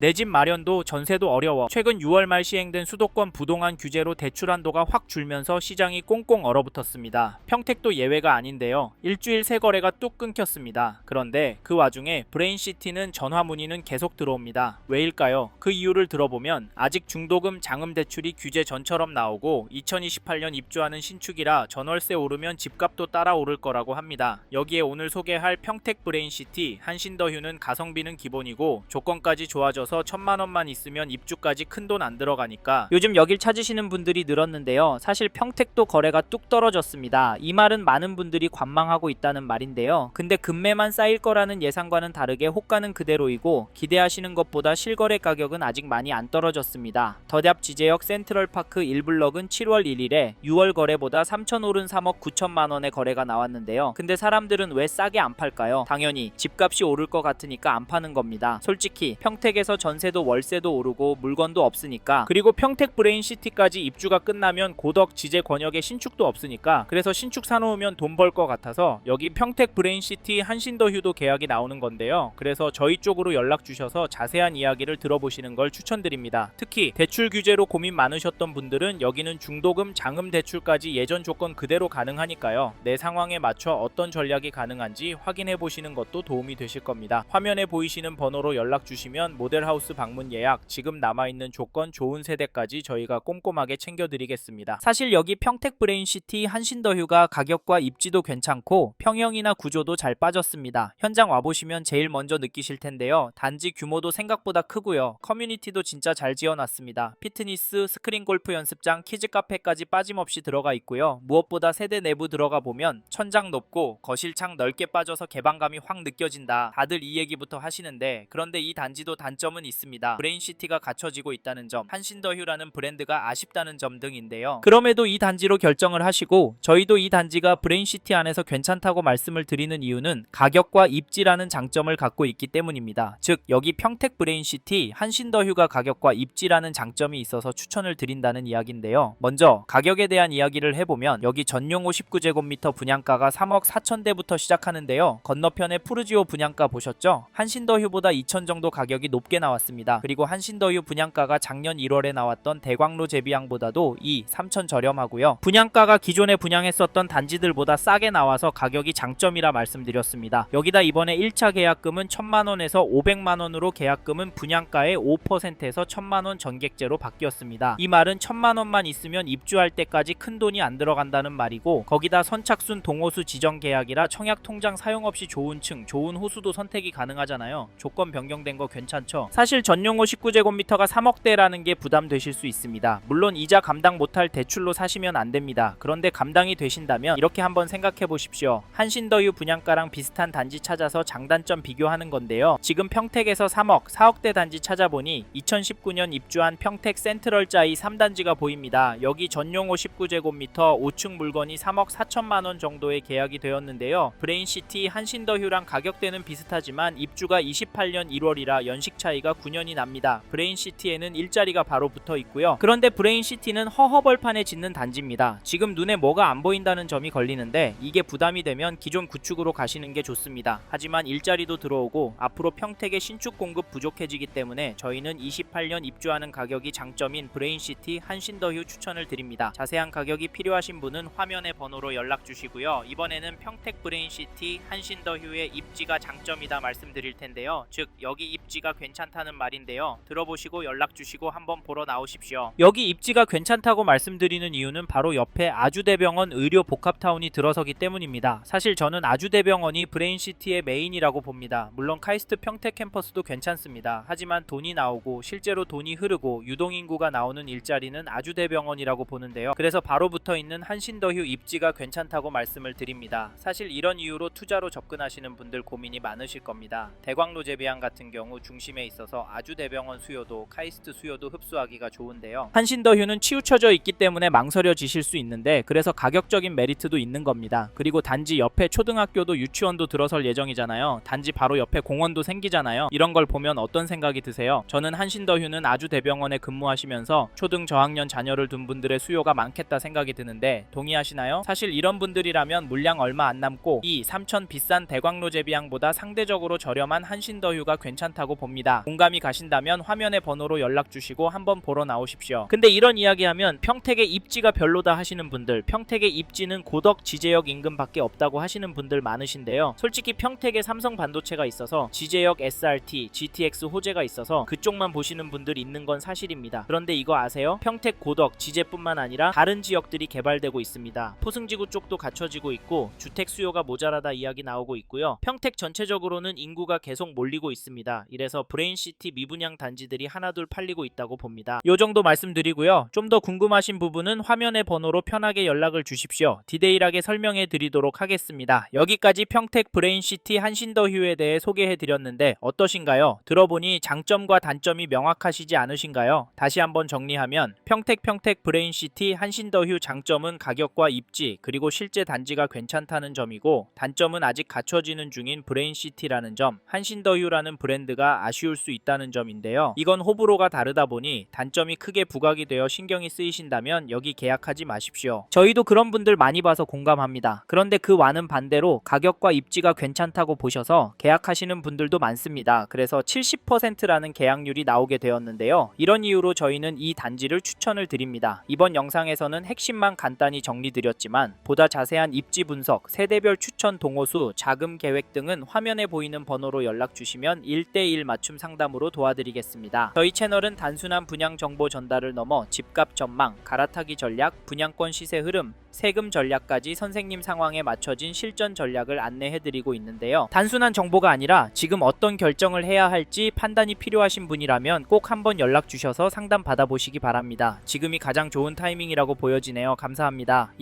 내 집 마련도 전세도 어려워. 최근 6월 말 시행된 수도권 부동산 규제로 대출 한도가 확 줄면서 시장이 꽁꽁 얼어붙었습니다. 평택도 예외가 아닌데요. 일주일 새 거래가 뚝 끊겼습니다. 그런데 그 와중에 브레인시티는 전화 문의는 계속 들어옵니다. 왜일까요? 그 이유를 들어보면 아직 중도금 장음 대출이 규제 전처럼 나오고 2028년 입주하는 신축이라 전월세 오르면 집값도 따라 오를 거라고 합니다. 여기에 오늘 소개할 평택 브레인시티 한신더휴는 가성비는 기본이고 조건까지 좋아져서 천만 원만 있으면 입주까지 큰 돈 안 들어가니까 요즘 여길 찾으시는 분들이 늘었는데요. 사실 평택도 거래가 뚝 떨어졌습니다. 이 말은 많은 분들이 관망하고 있다는 말인데요. 근데 금매만 쌓일 거라는 예상과는 다르게 호가는 그대로이고 기대하시는 것보다 실거래 가격은 아직 많이 안 떨어졌습니다. 더샵 지제역 센트럴파크 1블럭은 7월 1일에 6월 거래보다 3천 오른 3억 9천만 원의 거래가 나왔는데요. 근데 사람들은 왜 싸게 안 팔까요? 당연히 집값이 오를 것 같으니까 안 파는 겁니다. 솔직히 평택에서 전세도 월세도 오르고 물건도 없으니까 그리고 평택 브레인 시티까지 입주가 끝나면 고덕 지제 권역에 신축도 없으니까 그래서 신축 사놓으면 돈 벌 것 같아서 여기 평택 브레인 시티 한신더 휴도 계약이 나오는 건데요. 그래서 저희 쪽으로 연락 주셔서 자세한 이야기를 들어보시는 걸 추천드립니다. 특히 대출 규제로 고민 많으셨던 분들은 여기는 중도금 장음 대출까지 예전 조건 그대로 가능하니까요. 내 상황에 맞춰 어떤 전략이 가능한지 확인해 보시는 것도 도움이 되실 겁니다. 화면에 보이시는 번호로 연락 주시면 모델 하우스 방문 예약, 지금 남아있는 조건 좋은 세대까지 저희가 꼼꼼하게 챙겨드리겠습니다. 사실 여기 평택 브레인시티 한신더휴가 가격과 입지도 괜찮고 평형이나 구조도 잘 빠졌습니다. 현장 와보시면 제일 먼저 느끼실 텐데요. 단지 규모도 생각보다 크고요. 커뮤니티도 진짜 잘 지어놨습니다. 피트니스, 스크린 골프 연습장, 키즈 카페까지 빠짐없이 들어가 있고요. 무엇보다 세대 내부 들어가 보면 천장 높고 거실창 넓게 빠져서 개방감이 확 느껴진다. 다들 이 얘기부터 하시는데 그런데 이 단지도 단점은 있습니다. 브레인시티가 갖춰지고 있다는 점, 한신더휴라는 브랜드가 아쉽다는 점 등인데요. 그럼에도 이 단지로 결정을 하시고 저희도 이 단지가 브레인시티 안에서 괜찮다고 말씀을 드리는 이유는 가격과 입지라는 장점을 갖고 있기 때문입니다. 즉 여기 평택 브레인시티 한신더휴가 가격과 입지라는 장점이 있어서 추천을 드린다는 이야기인데요. 먼저 가격에 대한 이야기를 해보면 여기 전용 59제곱미터 분양가가 3억 4천대부터 시작하는데요. 건너편에 푸르지오 분양가 보셨죠? 한신더휴보다 2천 정도 가격이 높게 나왔습니다. 그리고 한신더휴 분양가가 작년 1월에 나왔던 대광로 제비양보다도 2, 3천 저렴하고요. 분양가가 기존에 분양했었던 단지들보다 싸게 나와서 가격이 장점이라 말씀드렸습니다. 여기다 이번에 1차 계약금은 1천만 원에서 500만 원으로 계약금은 분양가의 5%에서 1천만 원 전객제로 바뀌었습니다. 이 말은 1천만 원만 있으면 입주할 때까지 큰 돈이 안 들어간다는 말이고 거기다 선착순 동호수 지정 계약이라 청약 통장 사용 없이 좋은 층, 좋은 호수도 선택이 가능하잖아요. 조건 변경된 거 괜찮죠? 사실 전용호 19제곱미터가 3억대라는 게 부담되실 수 있습니다. 물론 이자 감당 못할 대출로 사시면 안 됩니다. 그런데 감당이 되신다면 이렇게 한번 생각해 보십시오. 한신더유 분양가랑 비슷한 단지 찾아서 장단점 비교하는 건데요. 지금 평택에서 3억, 4억대 단지 찾아보니 2019년 입주한 평택 센트럴자이 3단지가 보입니다. 여기 전용호 19제곱미터 5층 물건이 3억 4천만 원 정도의 계약이 되었는데요. 브레인시티 한신더휴랑 가격대는 비슷하지만 입주가 28년 1월이라 연식 차이가 9년이 납니다. 브레인시티에는 일자리가 바로 붙어 있고요. 그런데 브레인시티는 허허벌판에 짓는 단지입니다. 지금 눈에 뭐가 안 보인다는 점이 걸리는데 이게 부담이 되면 기존 구축으로 가시는 게 좋습니다. 하지만 일자리도 들어오고 앞으로 평택의 신축 공급 부족해지기 때문에 저희는 28년 입주하는 가격이 장점인 브레인시티 한신더휴 추천을 드립니다. 자세한 가격이 필요하신 분은 화면의 번호로 연락 주시고요. 이번에는 평택 브레인시티 한신더휴의 입지가 장점이다 말씀드릴 텐데요. 즉 여기 입지가 괜찮 다는 말인데요. 들어보시고 연락 주시고 한번 보러 나오십시오. 여기 입지가 괜찮다고 말씀드리는 이유는 바로 옆에 아주대병원 의료 복합타운이 들어서기 때문입니다. 사실 저는 아주대병원이 브레인시티의 메인이라고 봅니다. 물론 카이스트 평택 캠퍼스도 괜찮습니다. 하지만 돈이 나오고 실제로 돈이 흐르고 유동인구가 나오는 일자리는 아주대병원이라고 보는데요. 그래서 바로 붙어 있는 한신더휴 입지가 괜찮다고 말씀을 드립니다. 사실 이런 이유로 투자로 접근하시는 분들 고민이 많으실 겁니다. 대광로 제비양 같은 경우 중심에 있어 서 아주대병원 수요도 카이스트 수요도 흡수하기가 좋은데요. 한신더휴는 치우쳐져 있기 때문에 망설여지실 수 있는데 그래서 가격적인 메리트도 있는 겁니다. 그리고 단지 옆에 초등학교도 유치원도 들어설 예정이잖아요. 단지 바로 옆에 공원도 생기잖아요. 이런 걸 보면 어떤 생각이 드세요? 저는 한신더휴는 아주대병원에 근무하시면서 초등 저학년 자녀를 둔 분들의 수요가 많겠다 생각이 드는데 동의하시나요? 사실 이런 분들이라면 물량 얼마 안 남고 이 3천 비싼 대광로 제비양보다 상대적으로 저렴한 한신더휴가 괜찮다고 봅니다. 공감이 가신다면 화면의 번호로 연락 주시고 한번 보러 나오십시오. 근데 이런 이야기하면 평택의 입지가 별로다 하시는 분들, 평택의 입지는 고덕 지제역 인근밖에 없다고 하시는 분들 많으신데요. 솔직히 평택에 삼성 반도체가 있어서 지제역 SRT, GTX 호재가 있어서 그쪽만 보시는 분들 있는 건 사실입니다. 그런데 이거 아세요? 평택 고덕 지제뿐만 아니라 다른 지역들이 개발되고 있습니다. 포승지구 쪽도 갖춰지고 있고 주택 수요가 모자라다 이야기 나오고 있고요. 평택 전체적으로는 인구가 계속 몰리고 있습니다. 이래서 브레인 시티 미분양 단지들이 하나둘 팔리고 있다고 봅니다. 요 정도 말씀드리고요. 좀 더 궁금하신 부분은 화면의 번호로 편하게 연락을 주십시오. 디테일하게 설명해 드리도록 하겠습니다. 여기까지 평택 브레인시티 한신더 휴에 대해 소개해 드렸는데 어떠신가요? 들어보니 장점과 단점이 명확하시지 않으신가요? 다시 한번 정리하면 평택 평택 브레인시티 한신더 휴 장점은 가격과 입지 그리고 실제 단지가 괜찮다는 점이고 단점은 아직 갖춰지는 중인 브레인시티라는 점 한신더 휴라는 브랜드가 아쉬울 수 있다는 점인데요. 이건 호불호가 다르다 보니 단점이 크게 부각이 되어 신경이 쓰이신다면 여기 계약하지 마십시오. 저희도 그런 분들 많이 봐서 공감합니다. 그런데 그 와는 반대로 가격과 입지가 괜찮다고 보셔서 계약하시는 분들도 많습니다. 그래서 70%라는 계약률이 나오게 되었는데요. 이런 이유로 저희는 이 단지를 추천을 드립니다. 이번 영상에서는 핵심만 간단히 정리드렸지만 보다 자세한 입지 분석, 세대별 추천 동호수, 자금 계획 등은 화면에 보이는 번호로 연락 주시면 1대1 맞춤 상담 으로 도와드리겠습니다. 저희 채널은 단순한 분양 정보 전달을 넘어 집값 전망, 갈아타기 전략, 분양권 시세 흐름, 세금 전략까지 선생님 상황에 맞춰진 실전 전략을 안내해드리고 있는데요. 단순한 정보가 아니라 지금 어떤 결정을 해야 할지 판단이 필요하신 분이라면 꼭 한번 연락 주셔서 상담 받아보시기 바랍니다. 지금이 가장 좋은 타이밍이라고 보여지네요. 감사합니다.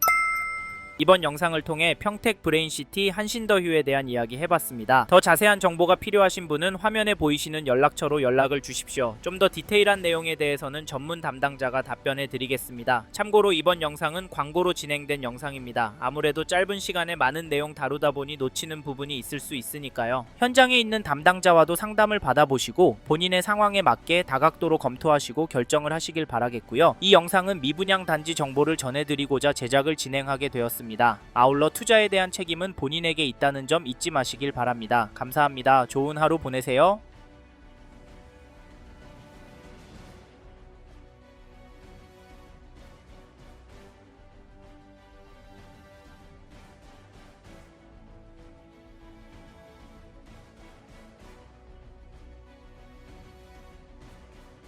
이번 영상을 통해 평택 브레인시티 한신더 휴에 대한 이야기 해봤습니다. 더 자세한 정보가 필요하신 분은 화면에 보이시는 연락처로 연락을 주십시오. 좀 더 디테일한 내용에 대해서는 전문 담당자가 답변해 드리겠습니다. 참고로 이번 영상은 광고로 진행된 영상입니다. 아무래도 짧은 시간에 많은 내용 다루다 보니 놓치는 부분이 있을 수 있으니까요. 현장에 있는 담당자와도 상담을 받아보시고 본인의 상황에 맞게 다각도로 검토하시고 결정을 하시길 바라겠고요. 이 영상은 미분양 단지 정보를 전해드리고자 제작을 진행하게 되었 습니다. 아울러 투자에 대한 책임은 본인에게 있다는 점 잊지 마시길 바랍니다. 감사합니다. 좋은 하루 보내세요.